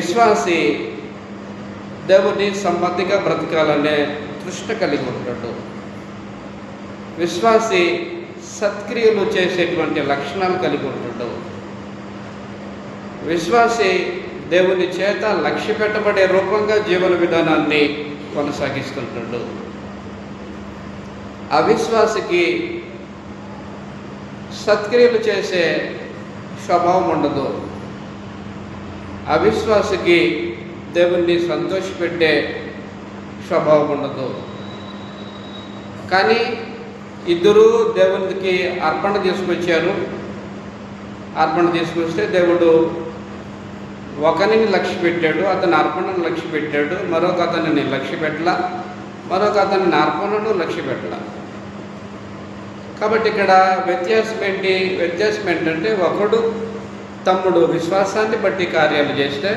విశ్వాసి దేవుని సంబంధిగా బ్రతకాలనే దృష్టి కలిగి ఉంటాడు. విశ్వాసి సత్క్రియలు చేసేటువంటి లక్షణాలు కలిగి ఉంటాడు. విశ్వాసి దేవుని చేత లక్ష్య పెట్టబడే రూపంగా జీవన విధానాన్ని కొనసాగిస్తుంటాడు. అవిశ్వాసికి సత్క్రియలు చేసే స్వభావం ఉండదు. అవిశ్వాసకి దేవుణ్ణి సంతోషపెట్టే స్వభావం ఉండదు కానీ ఇద్దరు దేవునికి అర్పణ తీసుకొచ్చారు అర్పణ తీసుకొస్తే దేవుడు ఒకరిని లక్ష్య పెట్టాడు అతని అర్పణను లక్ష్య పెట్టాడు మరొక అతనిని లక్ష్య పెట్టలా మరొక అతని అర్పణను లక్ష్య పెట్టలా కాబట్టి ఇక్కడ వ్యత్యాసం ఏంటి వ్యత్యాసం ఏంటంటే ఒకడు తమ్ముడు విశ్వాసాన్ని బట్టి కార్యాలు చేస్తే